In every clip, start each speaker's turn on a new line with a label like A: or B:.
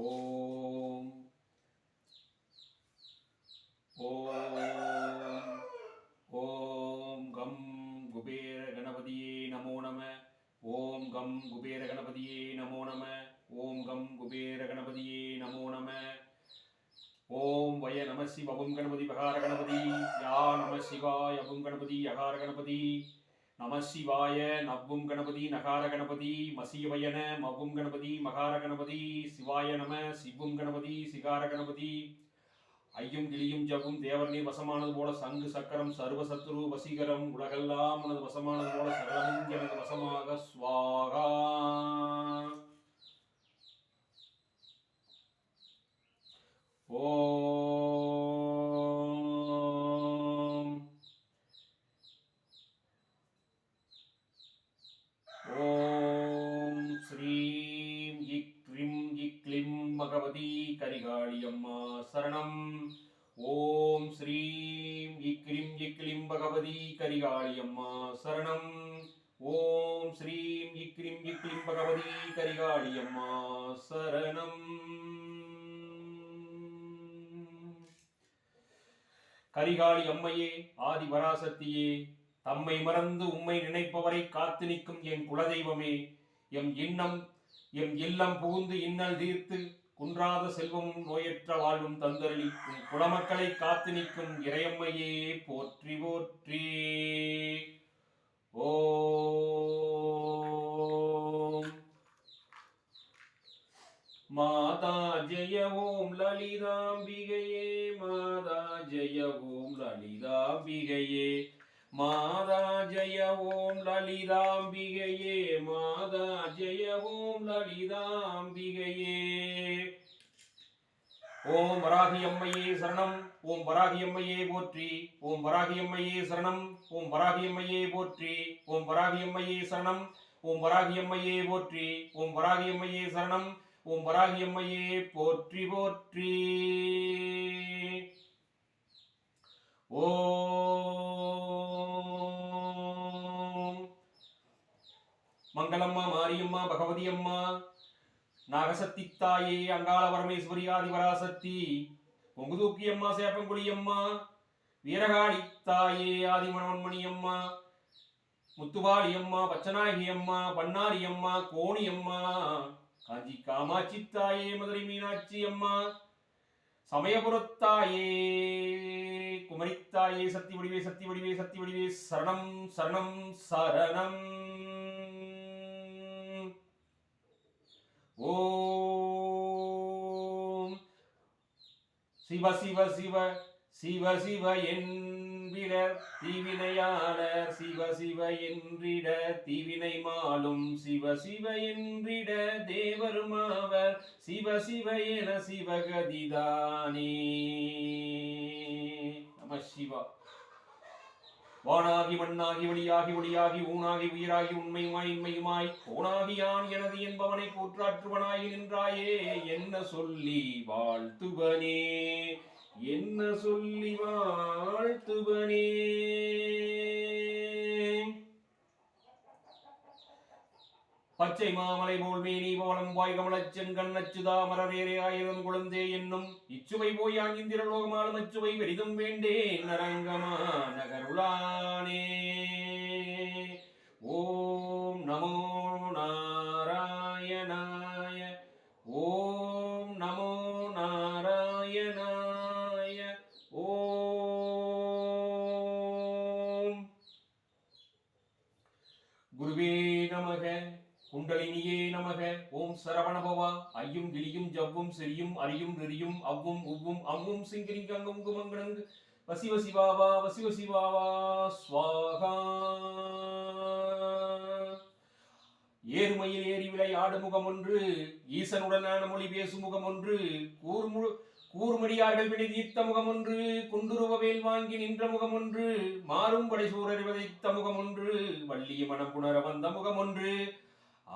A: ஓம் ஓம் ஓம் come Kubera கணபதியே நமோ நம ஓம் கம் குபேர கணபதியே நமோ நம ஓம் கம் குபேர கணபதியே நமோ நம ஓம் வய நம சிவ ஓம் கணபதி பகார கணபதி யா நம சிவாய ஓம் கணபதி அகார கணபதி நம சிவாய நவ்வும் கணபதி நகார கணபதி மசியவயன மவ்வும் கணபதி மகார கணபதி சிவாய நம சிவும் கணபதி சிகார கணபதி ஐயும் கிளியும் ஜவ்வும் தேவர்நீர் வசமானது போல சங்கு சக்கரம் சர்வசத்ரு வசீகரம் உலகெல்லாம் உனது வசமானது போல சகலமும் பார்வதி கரிகாளி அம்மா சரணம் ஓம் ஸ்ரீம் இக்ரிம் இக்லிம் பகவதி கரிகாளி அம்மா சரணம் ஓம் ஸ்ரீம் இக்ரிம் இக்லிம் பகவதி கரிகாளி அம்மா சரணம் கரிகாளி அம்மையே ஆதி பராசக்தியே தம்மை மறந்து உம்மை நினைப்பவரை காத்து நிற்கும் என் குலதெய்வமே எம் இன்னம் எம் இல்லம் புகுந்து இன்னல் தீர்த்து குன்றாத செல்வம் நோயற்ற வாழ்வும் தந்தரளிக்கும் குணமக்களை காத்து நிற்கும் இறையம்மையே போற்றி போற்றி ஓ மாதா ஜெய ஓம் லலிதாம்பிகையே மாதா ஜெய ஓம் லலிதாம்பிகையே மாதா ஜய ஓம் லலிதாம்பிகையே மாதா ஜய ஓம் லலிதாம்பிகையே ஓம் வராகி அம்மையே சரணம் ஓம் வராகி அம்மையே போற்றி ஓம் வராகி அம்மையே சரணம் ஓம் வராகி அம்மையே போற்றி ஓம் வராகி அம்மையே சரணம் ஓம் வராகி அம்மையே போற்றி ஓம் வராகி சரணம் ஓம் வராகி போற்றி போற்றி ஓ மங்களம்மா மாரியம்மா பகவதி அம்மா நாகசக்தி தாயே அங்காள பரமேஸ்வரி ஆதிபராசக்தி பொங்குதூக்கி அம்மா சேப்பங்குடி அம்மா வீரகாடி தாயே ஆதிமணவன்மணி அம்மா முத்துவாளி அம்மா பச்சநாயகி அம்மா பன்னாரி அம்மா கோணி அம்மா காஞ்சி காமாட்சி தாயே மதுரை மீனாட்சி அம்மா சமயபுரத்தாயே குமரித்தாயே சக்தி வடிவே சக்தி வடிவே சக்தி வடிவே சரணம் சரணம் சரணம் ஓம் சிவ சிவ சிவ சிவ சிவ என்றிட தீவினையாளர் சிவ சிவ என்றிட தீவினை மாலும் சிவ சிவ என்றிட தேவருமாவர் சிவ சிவ என சிவகதிதானே நம சிவா வானாகி மண்ணாகி வழியாகி ஒளியாகி ஊனாகி உயிராகி உண்மையுமாய் இன்மையுமாய் கோனாகி யான் எனது என்பவனை கூற்றாற்றுவனாய் நின்றாயே என்ன சொல்லி வாழ்த்துவனே என்ன சொல்லி வாழ்த்துவனே பச்சை மாமலை போல் மேனி போலம் வாய் கமலச்சன் கண்ணச்சுதா மரவேரே ஆயிரம் குழந்தே என்னும் இச்சுவை போயான் இந்திரலோகமாலும் அச்சுவை பெரிதும் வேண்டே நரங்கமான குண்டலினியே நமக ஓம் சரவணபவா ஐயும் கிளியும் ஜவ்வும் செரியும் அரியும் நெறியும் அவ்வும் உவ்வும் அவ்வும் சிங்கிரிங்கங்கும் குமங்கடங்கு வசிவ சிவாவா வசிவ சிவாவா ஸ்வாகா ஏறுமையில் ஏறி ஆடு முகம் ஒன்று ஈசனுடனான மொழி பேசும் முகம் ஒன்று கூர்முழு கூர்மடியார்கள் தீர்த்த முகம் ஒன்று குண்டுருவவேல் வாங்கி நின்ற முகம் ஒன்று மாறும் படைசூரறிவதைத்த முகம் ஒன்று வள்ளிய மனப்புணர வந்த முகம் ஒன்று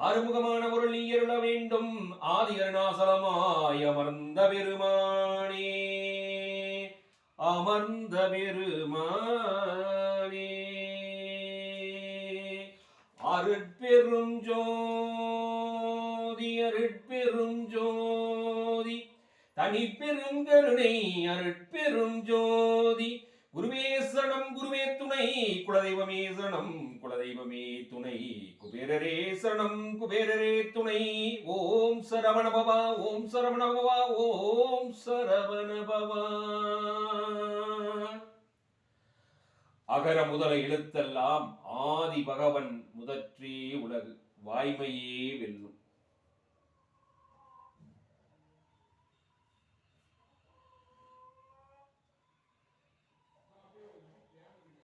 A: ஆறுமுகமான பொருள் நீயருள வேண்டும் அருணாசலமாய் அமர்ந்த பெருமானே அமர்ந்த பெருமானே அருட்பெரும் ஜோதி அருட்பெரும் ஜோதி தனிப்பெருங்கருணை அருட்பெரும் ஜோதி குருவே சரணம் குருவே துணை குலதெய்வமே சரணம் குலதெய்வமே துணை குபேரரே சரணம் குபேரரே துணை ஓம் சரவண பவா ஓம் சரவண பவா ஓம் சரவண பவா அகர முதல எழுத்தெல்லாம் ஆதி பகவன் முதற்றே உலகு வாய்மையே வெல்லும்